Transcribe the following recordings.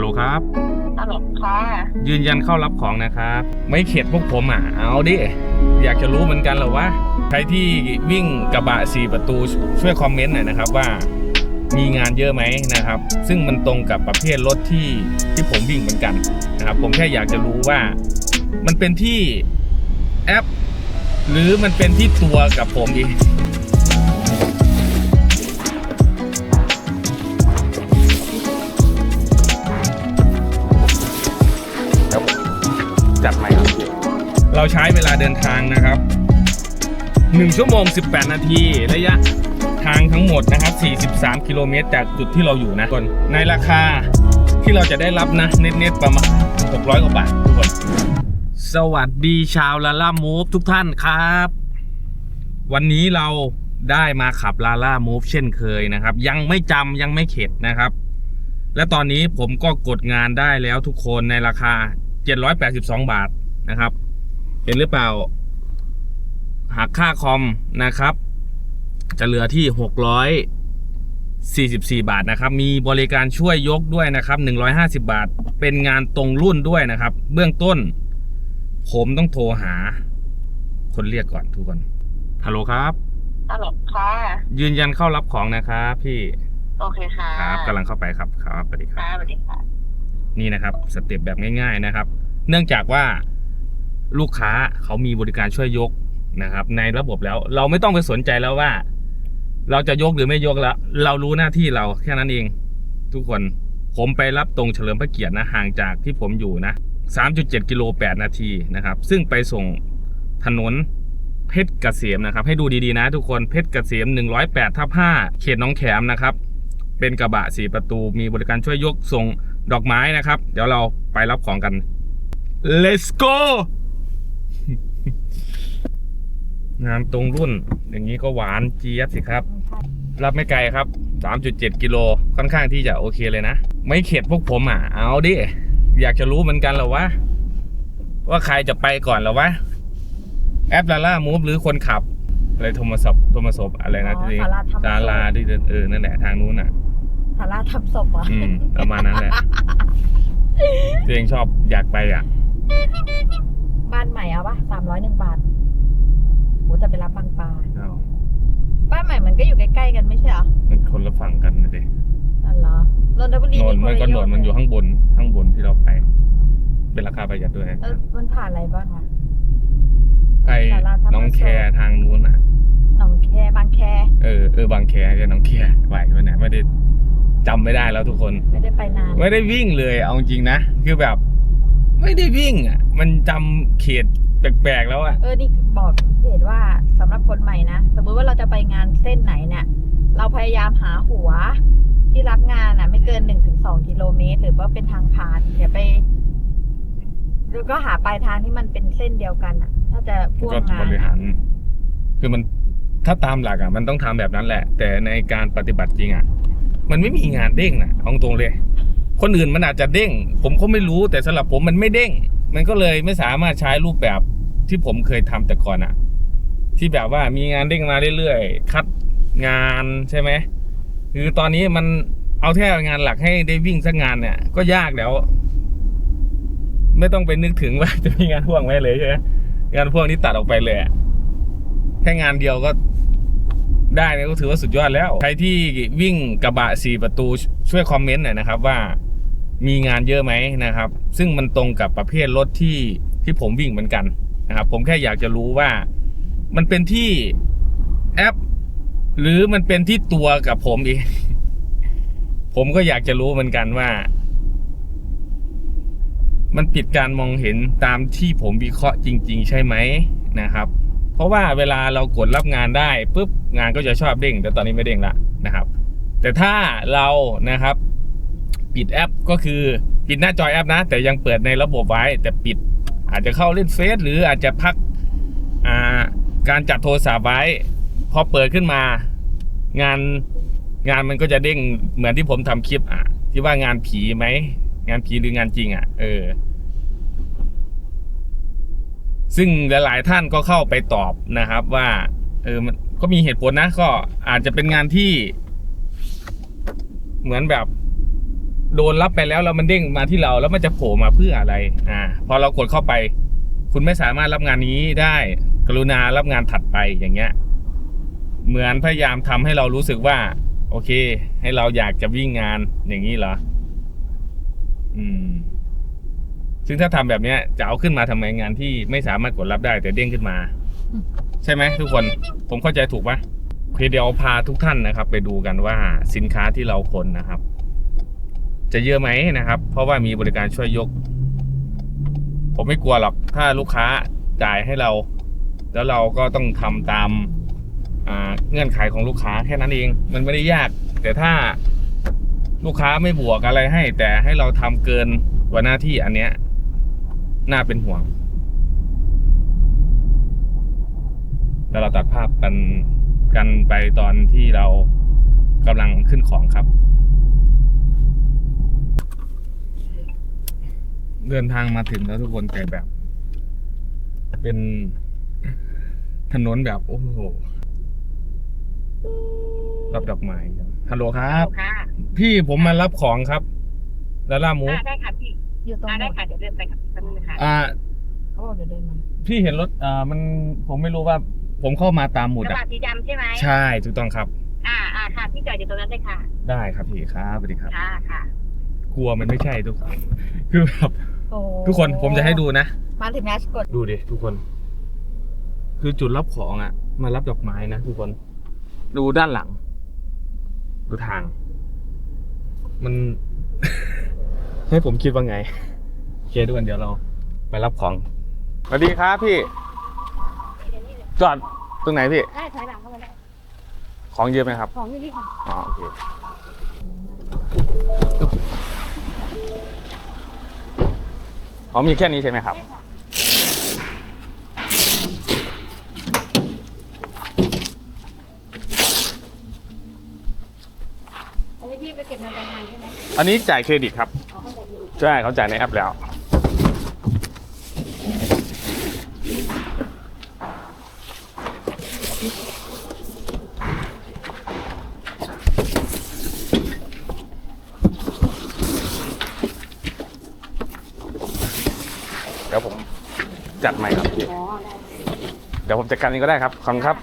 ลโหลครับ ฮัลโหลค่ะ ยืนยันเข้ารับของนะครับ ไม่เข็ดพวกผมอะ เอาดิ อยากจะรู้เหมือนกันเหรอว่าใครที่วิ่งกระบะสี่ประตูช่วยคอมเมนต์หน่อยนะครับว่ามีงานเยอะไหมนะครับ ซึ่งมันตรงกับประเภทรถที่ที่ผมวิ่งเหมือนกันนะครับ ผมแค่อยากจะรู้ว่ามันเป็นที่แอป หรือมันเป็นที่ตัวกับผมเองจัด เราใช้เวลาเดินทางนะครับ 1 ชั่วโมง 18 นาทีระยะทางทั้งหมดนะครับ 43 กิโลเมตรจากจุดที่เราอยู่นะทุกคนในราคาที่เราจะได้รับนะ เน็ตๆประมาณ 600 กว่าบาททุกคน สวัสดีชาวลาล่ามูฟทุกท่านครับ วันนี้เราได้มาขับลาล่ามูฟเช่นเคยนะครับ ยังไม่จำยังไม่เข็ดนะครับ และตอนนี้ผมก็กดงานได้แล้วทุกคนในราคา 782 บาทนะครับ เห็นหรือเปล่า หักค่าคอมนะครับ จะเหลือที่ 644 บาทนะครับ มีบริการช่วยยกด้วยนะครับ 150 บาท เป็นงานตรงรุ่นด้วยนะครับ เบื้องต้น ผมต้องโทรหา คนเรียกก่อนทุกคนฮัลโหลครับฮัลโหลค่ะ ยืนยันเข้ารับของนะครับพี่โอเคค่ะ ครับกำลังเข้าไปครับครับสวัสดีครับค่ะสวัสดีค่ะ นี่นะครับ สเต็ปแบบง่าย ๆนะครับ เนื่องจากว่า ลูกค้าเขามีบริการช่วยยกนะครับ ในระบบแล้ว เราไม่ต้องไปสนใจแล้วว่า เราจะยกหรือไม่ยกแล้ว เรารู้หน้าที่เราแค่นั้นเอง ทุกคนผมไปรับตรงเฉลิมพระเกียรตินะห่างจากที่ผมอยู่นะ 3.7 กิโล 8 นาทีนะครับ ซึ่งไปส่งถนนเพชรเกษมนะครับ ให้ดูดีๆนะทุกคนเพชรเกษม 108ทับ5เขตหน้องแขมนะครับ เป็นกระบะสีประตู มีบริการช่วยยกส่งดอกไม้นะครับ เดี๋ยวเราไปรับของกัน let's go งานตรงรุ่น อย่างนี้ก็หวานเจี๊ยบสิครับ รับไม่ไกลครับ 3.7 กิโลค่อนข้างที่จะโอเคเลยนะ ไม่เข็ดพวกผมอะ เอาดิ อยากจะรู้เหมือนกันเหรอวะ ว่าใครจะไปก่อนเหรอวะ แอปลาล่ามูฟหรือคนขับ อะไรโทมัสบโทมัสบอะไรนะอ๋อที่ศาลาธรรมศพศาลาที่เดินเออ นั่นแหละทางนู้นอะ สาราทำศพเหรอะอืม ประมาณนั้นแหละ ตัวเองชอบอยากไปอะ บ้านใหม่เอาปะสามร้อยหนึ่งบาท โหแต่ไปรับบางปลาเอาบ้านใหม่มันก็อยู่ใกล้ๆกันไม่ใช่เหรอมันคนละฝั่งกันนะเด็นั่นเหรอนนทบุรีโนนมันก็คละโนนมันอยู่ข้างบนข้างบนที่เราไป เป็นราคาประหยัดด้วยเออมันผ่านอะไรบ้างอะไปศาลาธรรมน้องแคทางนู้นอะหนองแคบางแค เออเออบางแคจะน้องแคไหวไหมเนี่ยไม่ได้จำไม่ได้แล้วทุกคน ไม่ได้ไปนาน ไม่ได้วิ่งเลยเอาจริงนะ คือแบบ ไม่ได้วิ่งอะ มันจำเขต แปลกๆแล้วอะ เออ นี่บอกเหตุว่าสำหรับคนใหม่นะ สมมุติว่าเราจะไปงานเส้นไหนเนี่ย เราพยายามหาหัว ที่รับงานอะ ไม่เกินหนึ่งถึงสองกิโลเมตร หรือว่าเป็นทางผ่านอย่าไปแล้วก็หาปลายทางที่มันเป็นเส้นเดียวกันอะ ถ้าจะพ่วงก็งาบนริอะหารคือมันถ้าตามหลักอะมันต้องทำแบบนั้นแหละ แต่ในการปฏิบัติจริงอะ มันไม่มีงานเด้งนะเอาตรงเลย คนอื่นมันอาจจะเด้ง ผมก็ไม่รู้แต่สำหรับผมมันไม่เด้ง มันก็เลยไม่สามารถใช้รูปแบบที่ผมเคยทำแต่ก่อนอะที่แบบว่ามีงานเด้งมาเรื่อยๆ คัดงานใช่ไหมคือตอนนี้มันเอาแค่งานหลักให้ได้วิ่งสักงานเนี่ย ก็ยากแล้ว ไม่ต้องไปนึกถึงว่าจะมีงานพ่วงไหมเลยใช่ไหมงานพ่วงนี้ตัดออกไปเลยแค่งานเดียวก็ได้เนี่ยก็ถือว่าสุดยอดแล้ว ใครที่วิ่งกระบะสี่ประตูช่วยคอมเมนต์หน่อยนะครับว่า มีงานเยอะไหมนะครับ ซึ่งมันตรงกับประเภทรถที่ที่ผมวิ่งเหมือนกันนะครับ ผมแค่อยากจะรู้ว่ามันเป็นที่แอป หรือมันเป็นที่ตัวกับผมเองผมก็อยากจะรู้เหมือนกันว่า มันผิดการมองเห็นตามที่ผมวิเคราะห์จริง ๆ ใช่ไหมนะครับ เพราะว่าเวลาเรากดรับงานได้ปุ๊บงานก็จะชอบเด้ง แต่ตอนนี้ไม่เด้งละนะครับ แต่ถ้าเรานะครับ ปิดแอปก็คือปิดหน้าจอแอปนะ แต่ยังเปิดในระบบไว้ แต่ปิดอาจจะเข้าเล่นเฟซหรืออาจจะพักาการจัดโทรศัพท์ไว้ พอเปิดขึ้นมา งานงานมันก็จะเด้งเหมือนที่ผมทำคลิปอะ ที่ว่างานผีไหมงานผีหรืองานจริงอะ เออ ซึ่งหลาย ๆ ท่านก็เข้าไปตอบนะครับว่า เออมันก็มีเหตุผลนะ ก็อาจจะเป็นงานที่ เหมือนแบบ โดนรับไปแล้วแล้วมันเด้งมาที่เราแล้วมันจะโผล่มาเพื่ออะไร อ่า พอเรากดเข้าไป คุณไม่สามารถรับงานนี้ได้ กรุณารับงานถัดไปอย่างเงี้ย เหมือนพยายามทำให้เรารู้สึกว่า โอเค ให้เราอยากจะวิ่งงานอย่างนี้เหรอ อืม ซึ่งถ้าทำแบบเนี้ย จะเอาขึ้นมาทำไมงานที่ไม่สามารถกดรับได้ แต่เด้งขึ้นมา ใช่ไหมทุกคน ผมเข้าใจถูกปะโอเคเดี๋ยวพาทุกท่านนะครับ ไปดูกันว่าสินค้าที่เราขนนะครับ จะเยอะไหมนะครับ เพราะว่ามีบริการช่วยยก ผมไม่กลัวหรอกถ้าลูกค้าจ่ายให้เรา แล้วเราก็ต้องทำตามาเงื่อนไขของลูกค้าแค่นั้นเอง มันไม่ได้ยาก แต่ถ้าลูกค้าไม่บวกอะไรให้ แต่ให้เราทำเกินกว่าหน้าที่อันเนี้ยน่าเป็นห่วง แล้วเราตัดภาพกันกันไปตอนที่เรากำลังขึ้นของครับ เดินทางมาถึงแล้วทุกคนแต่แบบ เป็นถนนแบบโอ้โหรับดอกไม้ครับฮัลโหลครับ ค่ะพี่ผมมารับของครับดาล่ามูฟได้ได้ค่ะพี่อยู่ตรงอ่าไหนได้ค่ะเดี๋ยวเดินไปค่ะพี่แป๊บนึงนะคะอ่าเขาบอกเดี๋ยวเดินมาพี่เห็นรถอ่ามันผมไม่รู้ว่า ผมเข้ามาตามหมุดกระอะบะสีดำใช่ไหมใช่ถูกต้องครับ อ่าอ่าค่ะพี่จอดอยู่ตรงนั้นเลยค่ะ ได้ครับพี่ครับสวัสดีครับ ค่ะค่ะ กลัวมันไม่ใช่ทุกคนคือแบบโอ้ทุกคนผมจะให้ดูนะ มาถึงนะกดดูดิทุกคน คือจุดรับของอะมารับดอกไม้นะทุกคน ดูด้านหลัง ดูทาง มัน ให้ผมคิดว่าไงโอเคทุกคนเดี๋ยวเรา ไปรับของสวัสดีครับพี่ จอดตรงไหนพี่ ได้ถอยหลังเข้ามาได้ของเยอะไหมครับ ของอยู่นี่ค่ะอ๋อโอเค อ๋อมีแค่นี้ใช่ไหมครับ อันนี้พี่ไปเก็บเงินปลายทางใช่ไหมอันนี้จ่ายเครดิตครับ อ๋อเขาบอกอยู่ ใช่เขาจ่ายในแอปแล้ว เดี๋ยวผม จัดใหม่ครับ เดี๋ยวผมจัดการเองก็ได้ครับ ขอบคุณครับ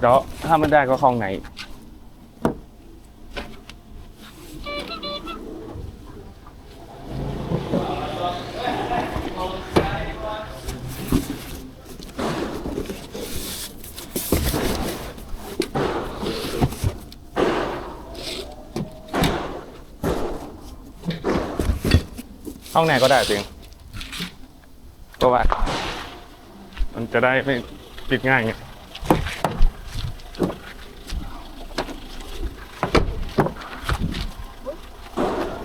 เดี๋ยวถ้าไม่ได้ก็เข้าห้องไหน ห้องไหนก็ได้จริงเพราะว่า มันจะได้ไม่ปิดง่ายไง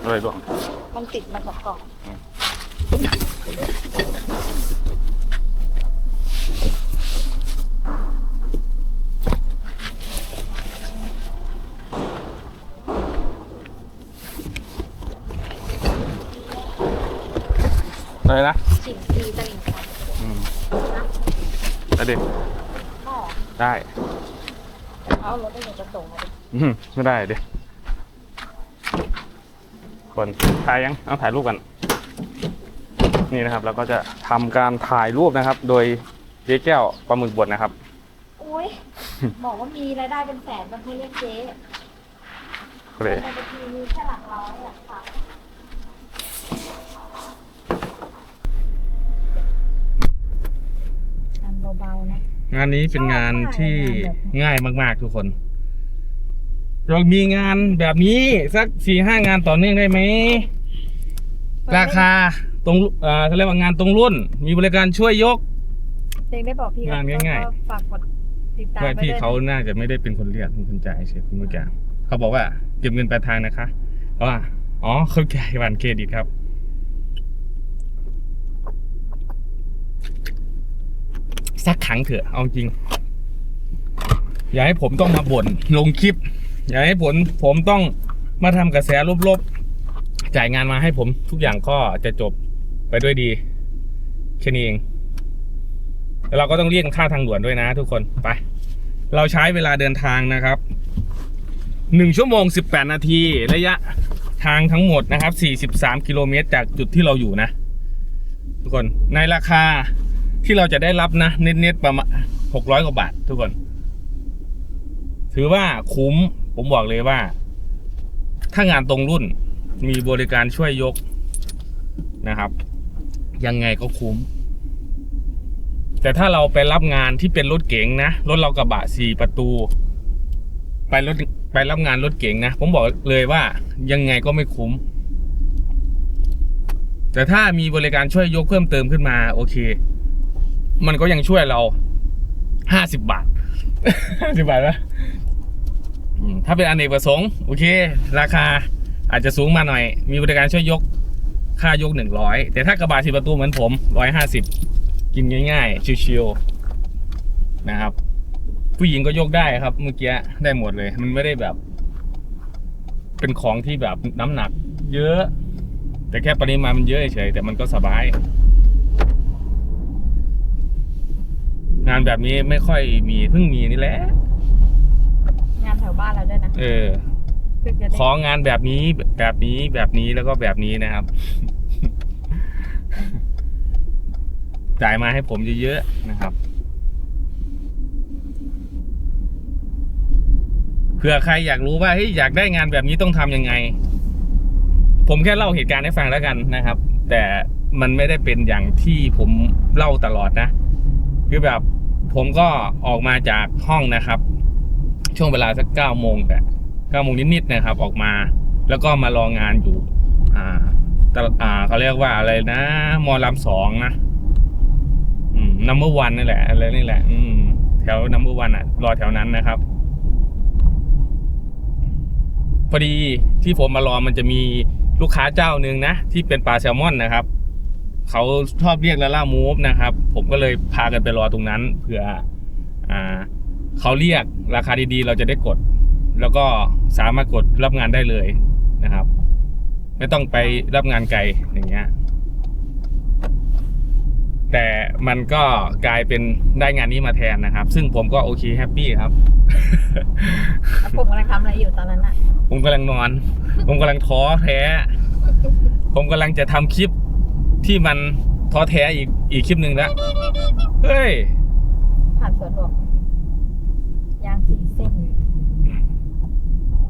เลยด้วยมันติดมากับกล่อง เลยนะ สิ่งดีตลิ่งค่ะ อืมแล้ว ดิหม้อได้แต่เขาเอารถได้เดี๋ยวจะส่งมาดิอืมไม่ได้ดิคนถ่ายยังเอาถ่ายรูปกัน นี่นะครับเราก็จะทำการถ่ายรูปนะครับ โดยเจ๊แก้วปลาหมึกบดนะครับโอ้ย บอกว่ามีรายได้เป็นแสนมันเพื่อเรียกเจ๊เลยในบัญชีมีแค่หลักร้อยอะค่ะทำ เบาๆนะ งานนี้เป็นงานที่ชอบมากเลยง่ายมาก ๆ ทุกคน เรามีงานแบบนี้สักสี่ห้างานต่อเนื่องได้ไหม ราคาตรงอ่าเขาเรียกว่างานตรงรุ่น มีบริการช่วยยกเจ๊ได้บอกพี่งานง่ายๆก็ฝากกดติดตามไม่ไว้พี่ด้วยเขาน่าจะไม่ได้เป็นคนเรียกเป็นคนจ่ายเฉยคุณเมื่อกี้เขาบอกว่าเก็บเงินปลายทางนะคะเพราะว่าอ๋อเขาจ่ายบัตรเครดิตครับ สักครั้งเถอะเอาจริง อย่าให้ผมต้องมาบ่นลงคลิป อย่าให้ผมผมต้องมาทำกระแสลบๆ จ่ายงานมาให้ผมทุกอย่างก็จะจบไปด้วยดีแค่นี้เองแล้วเราก็ต้องเลี่ยงค่าทางด่วนด้วยนะ ทุกคนไป เราใช้เวลาเดินทางนะครับหนึ่งชั่วโมงสิบแปดนาทีระยะทางทั้งหมดนะครับสี่สิบสามกิโลเมตรจากจุดที่เราอยู่นะ ทุกคนในราคา ที่เราจะได้รับนะเน็ตๆประมาณหกร้อยกว่าบาททุกคน ถือว่าคุ้ม ผมบอกเลยว่า ถ้างานตรงรุ่นมีบริการช่วยยกนะครับ ยังไงก็คุ้ม แต่ถ้าเราไปรับงานที่เป็นรถเก๋งนะรถเรากระบะสี่ประตู ไปรถไปรับงานรถเก๋งนะผมบอกเลยว่ายังไงก็ไม่คุ้ม แต่ถ้ามีบริการช่วยยกเพิ่มเติมขึ้นมา โอเค มันก็ยังช่วยเราห้าสิบบาทห้าสิบบาทปะถ้าเป็นอนเนกประสงค์โอเค ราคาอาจจะสูงมาหน่อย มีบริการช่วยยกค่ายกหนึ่งร้อยแต่ถ้ากระบะสิประตูเหมือนผมร้อยห้าสิบกินง่ายๆ ชิวๆนะครับ ผู้หญิงก็ยกได้ครับ เมื่อกี้ได้หมดเลย มันไม่ได้แบบ เป็นของที่แบบน้ำหนัก เยอะ แต่แค่ปริมาณมันเยอะเฉยแต่มันก็สบาย งานแบบนี้ไม่ค่อยมีเพิ่งมีนี่แหละ งานแถวบ้านเราด้วยนะเออเพิ่งจะได้ของานแบบนี้แบบนี้แบบนี้แล้วก็แบบนี้นะครับ จ่ายมาให้ผมเยอะๆนะครับ เผื่อใครอยากรู้ว่าเฮ้ยอยากได้งานแบบนี้ต้องทำยังไง ผมแค่เล่าเหตุการณ์ให้ฟังแล้วกันนะครับ แต่มันไม่ได้เป็นอย่างที่ผมเล่าตลอดนะ คือแบบผมก็ออกมาจากห้องนะครับ ช่วงเวลาสักเก้าโมงแต่เก้าโมงนิดๆนะครับ ออกมา แล้วก็มารองานอยู่ อ่าตลาดอ่าเขาเรียกว่าอะไรนะมอลำสองนะอืมนัมเบอร์วันนี่แหละอะไรนี่แหละ อืม แถวนัมเบอร์วันอะ รอแถวนั้นนะครับ พอดีที่ผมมารอมันจะมีลูกค้าเจ้าหนึ่งนะ ที่เป็นปลาแซลมอนนะครับ เขาชอบเรียกละล่ามูฟนะครับ ผมก็เลยพากันไปรอตรงนั้นเผื่ออ่าเขาเรียกราคาดีๆ เราจะได้กด แล้วก็สามารถกดรับงานได้เลยนะครับ ไม่ต้องไปรับงานไกลอย่างเงี้ยแต่มันก็กลายเป็นได้งานนี้มาแทนนะครับ ซึ่งผมก็โอเคแฮปปี้ครับแล้วผมกำลังทำอะไรอยู่ตอนนั้นอะ ผมกำลังนอน ผมกำลังท้อแท้ ผมกำลังจะทำคลิป ที่มันท้อแท้อีกอีกคลิปหนึ่งแล้วเฮ้ย ผ่านสวนหลวงยางสีเส้น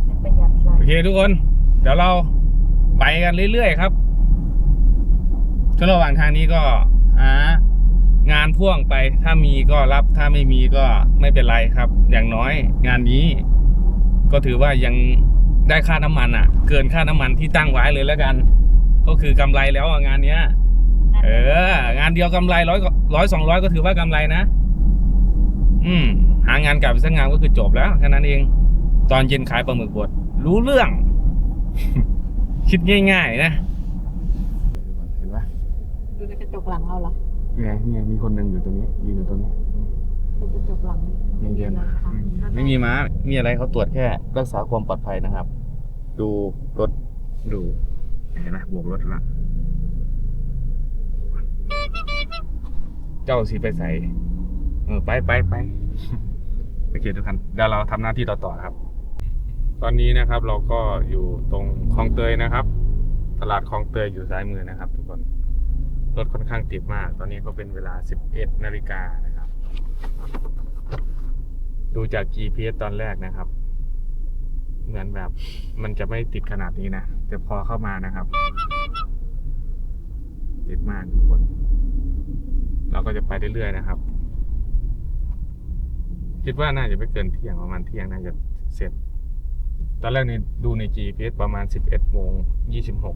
ไม่ประหยัดไรโอเคทุกคน เดี๋ยวเราไปกันเรื่อยๆครับช่วงระหว่างทางนี้ก็หางานพ่วงไปถ้ามีก็รับถ้าไม่มีก็ไม่เป็นไรครับ อย่างน้อยงานนี้ ก็ถือว่ายังได้ค่าน้ำมันอะ เกินค่าน้ำมันที่ตั้งไว้เลยแล้วกัน ก็คือกำไรแล้วอะงานเนี้ย เออ งานเดียวกำไรร้อยร้อยสองร้อยก็ถือว่ากำไรนะ อืม หางานกลับไปสักงานก็คือจบแล้วแค่นั้นเอง ตอนเย็นขายปลาหมึกบดรู้เรื่อง คิดง่าย ๆ นะเห็นปะดูในกระจกหลังเราเหรอเนี่ยเนี่ยมีคนหนึ่งอยู่ตรงนี้ยืนอยู่ตรงนี้ดูกระจกหลังนี่เย็นนะๆไม่มีม้ามีอะไรเขาตรวจแค่ รักษาความปลอดภัยนะครับ ดูรถดู เห็นไหมบวกรถละ เจ้าสีไปใส่เออไปไปไปโอเคทุกท่านเดี๋ยวเราทำหน้าที่ต่อต่อครับ ตอนนี้นะครับเราก็อยู่ตรงคลองเตยนะครับ ตลาดคลองเตยอยู่ซ้ายมือนะครับ ทุกคนรถค่อนข้างติดมาก ตอนนี้ก็เป็นเวลา 11นาฬิกานะครับ ดูจาก GPS ตอนแรกนะครับ เหมือนแบบ มันจะไม่ติดขนาดนี้นะ แต่พอเข้ามานะครับ ติดมากทุกคน เราก็จะไปเรื่อยๆนะครับ คิดว่าน่าจะไม่เกินเที่ยงประมาณเที่ยงน่าจะเสร็จ ตอนแรกนี่ดูใน GPS ประมาณ 11โมง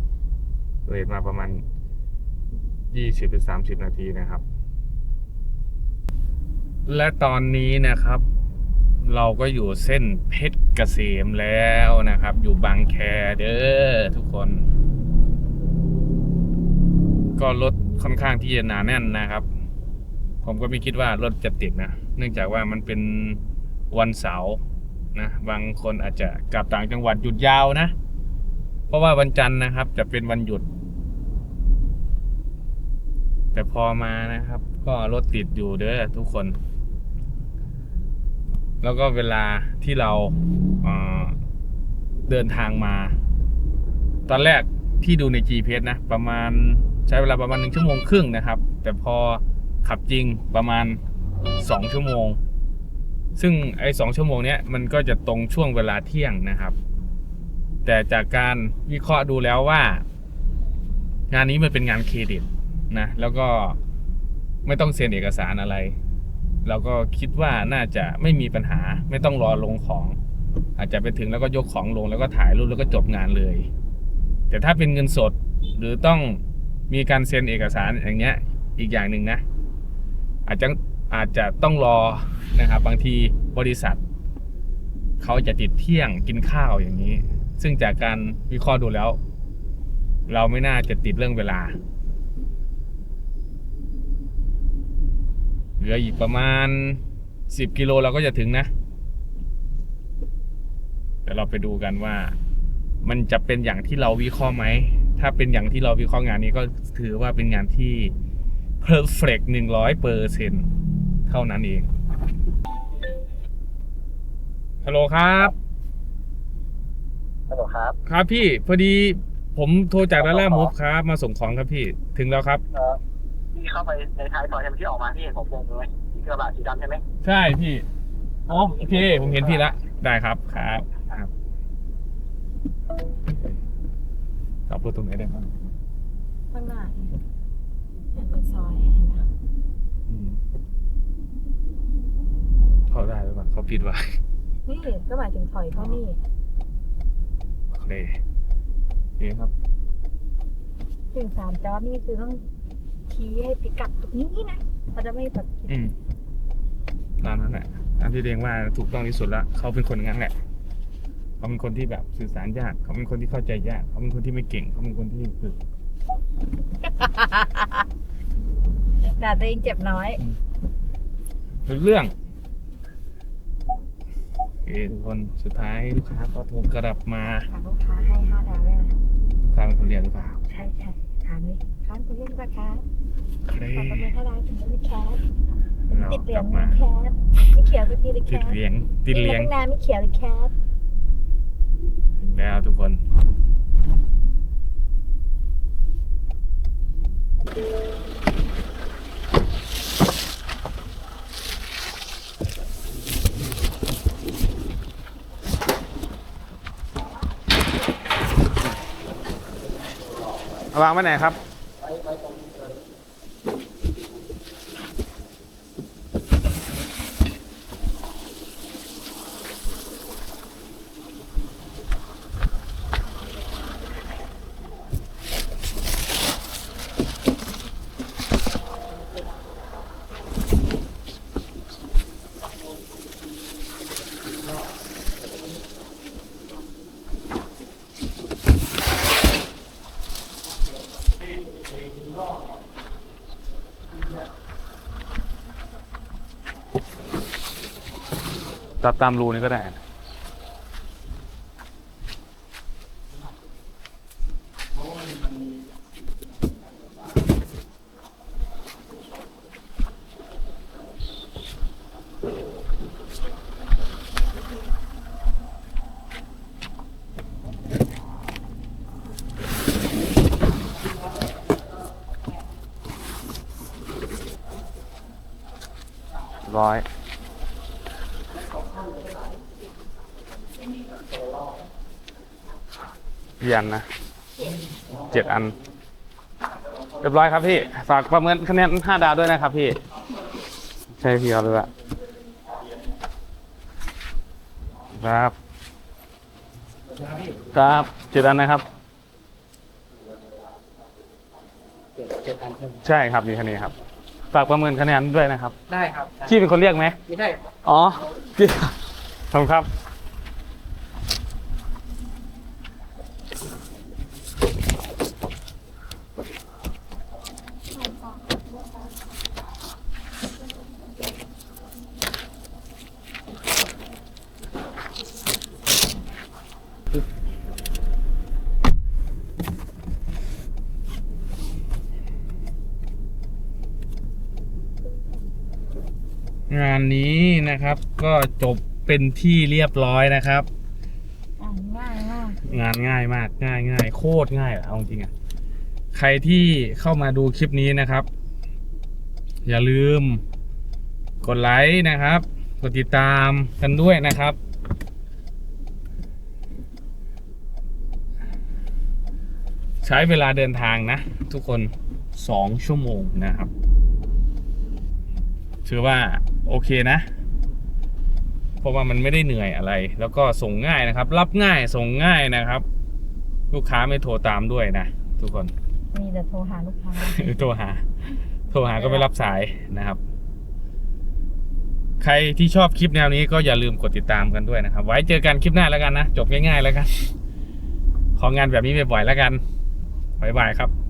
26เลยมาประมาณ 20-30 นาทีนะครับ และตอนนี้นะครับ เราก็อยู่เส้นเพชรเกษมแล้วนะครับ อยู่บางแคเด้อทุกคน ก็รถค่อนข้างที่จะหนาแน่นนะครับ ผมก็ไม่คิดว่ารถจะติดนะ เนื่องจากว่ามันเป็นวันเสาร์นะบางคนอาจจะกลับต่างจังหวัดหยุดยาวนะ เพราะว่าวันจันทร์นะครับ จะเป็นวันหยุด แต่พอมานะครับ ก็รถติดอยู่เด้อทุกคน แล้วก็เวลาที่เราเอ่อเดินทางมา ตอนแรกที่ดูใน GPS นะ ประมาณใช้เวลาประมาณหนึ่งชั่วโมงครึ่งนะครับ แต่พอขับจริงประมาณสองชั่วโมง ซึ่งไอ้สองชั่วโมงเนี้ยมันก็จะตรงช่วงเวลาเที่ยงนะครับ แต่จากการวิเคราะห์ดูแล้วว่า งานนี้มันเป็นงานเครดิตนะ แล้วก็ไม่ต้องเซ็นเอกสารอะไร เราก็คิดว่าน่าจะไม่มีปัญหาไม่ต้องรอลงของ อาจจะไปถึงแล้วก็ยกของลงแล้วก็ถ่ายรูปแล้วก็จบงานเลย แต่ถ้าเป็นเงินสดหรือต้องมีการเซ็นเอกสารอย่างเงี้ยอีกอย่างหนึ่งนะ อาจจะอาจจะต้องรอนะครับบางทีบริษัทเขาจะติดเที่ยงกินข้าวอย่างนี้ ซึ่งจากการวิเคราะห์ดูแล้ว เราไม่น่าจะติดเรื่องเวลา เหลืออีกประมาณ 10 กิโลเราก็จะถึงนะเดี๋ยวเราไปดูกันว่า มันจะเป็นอย่างที่เราวิเคราะห์ไหม ถ้าเป็นอย่างที่เราวิเคราะห์งานนี้ก็ถือว่าเป็นงานที่ perfect หนึ่งร้อยเปอร์เซ็นเท่านั้นเองฮัลโหลครับฮัลโหลครับ ครับพี่พอดีผมโทรจากดาล่ามูฟครับมาส่งของครับพี่ ถึงแล้วครับ เอ่อ พี่เข้าไปในท้ายซอยใช่ไหมที่ออกมาที่เห็นผมวงตรงไหมที่กระบะสีดำใช่ไหมใช่พี่อ๋อโอเคผมเห็นพี่ละได้ครับครับครับขับรถตรงไหนได้บ้างข้างหน้าเนี่ยเห็นเป็นซอยเห็นไหมอืมเขาได้หรือเปล่าเขาปิดไว้นี่ก็หมายถึงถอยเข้านี่โอเคโอเคครับถึงสามจอดนี่คือต้อง ชี้ให้พิกัดตรงนี้นะเขาจะไม่แบบอืมตามนั้นแหละตามที่เรียงว่าถูกต้องที่สุดละเขาเป็นคนงั้นแหละเขาเป็นคนที่แบบสื่อสารยากเขาเป็นคนที่เข้าใจยากเขาเป็นคนที่ไม่เก่งเขาเป็นคนที่ฝึกด่าตัวเองเจ็บน้อยรู้เรื่องโอเคทุกคนสุดท้ายลูกค้าก็โทรกลับมาถามลูกค้าให้ห้าดาวด้วยนะลูกค้าเป็นคนเรียนหรือเปล่า ใช่ใช่ถามเลยค้างคุณเล่นปะคะ โอเคขอประเมินห้าดาวถึงจะไม่แคสเราติดเหรีกยลัญบไม่มาแคสไม่เขียวสักทีเลยแคติดสเลี้ยงติดเลี้ยงตั้งนานไม่เขียวเลยแคสถึงแล้วทุกคนวางไว้ไหนครับตั ดตามรูนี่ก็ได้ ร้อย กี่อันนะเจ็ดอัน เรียบร้อยครับพี่ ฝากประเมินคะแนนห้าดาวด้วยนะครับพี่ ใช่พี่เอาเลยละครับ ครับเจ็ดอันนะครับเจ็ดอันใช่ไหมใช่ครับมีคะแนนครับ ฝากประเมินคะแนนด้วยนะครับ ได้ครับได้พี่เป็นคนเรียกไหมไม่ได้ อ๋อพี่ขอบคุณครับ นนี้นะครับก็จบเป็นที่เรียบร้อยนะครับ อะง่ายมากงานง่ายมากง่ายง่ายโคตรง่ายอะเอาจริงอะใครที่เข้ามาดูคลิปนี้นะครับ อย่าลืม กดไลค์นะครับ กดติดตามกันด้วยนะครับ ใช้เวลาเดินทางนะ ทุกคนสองชั่วโมงนะครับ ถือว่า โอเคนะ เพราะว่ามันไม่ได้เหนื่อยอะไร แล้วก็ส่งง่ายนะครับ รับง่ายส่งง่ายนะครับ ลูกค้าไม่โทรตามด้วยนะทุกคน มีแต่โทรหาลูกค้า โทรหา โทรหาก็ไม่รับสายนะครับ ใครที่ชอบคลิปแนวนี้ก็อย่าลืมกดติดตามกันด้วยนะครับ ไว้เจอกันคลิปหน้าแล้วกันนะ จบง่ายๆแล้วกัน ของานแบบนี้บ่อยๆแล้วกันบ๊ายบายครับ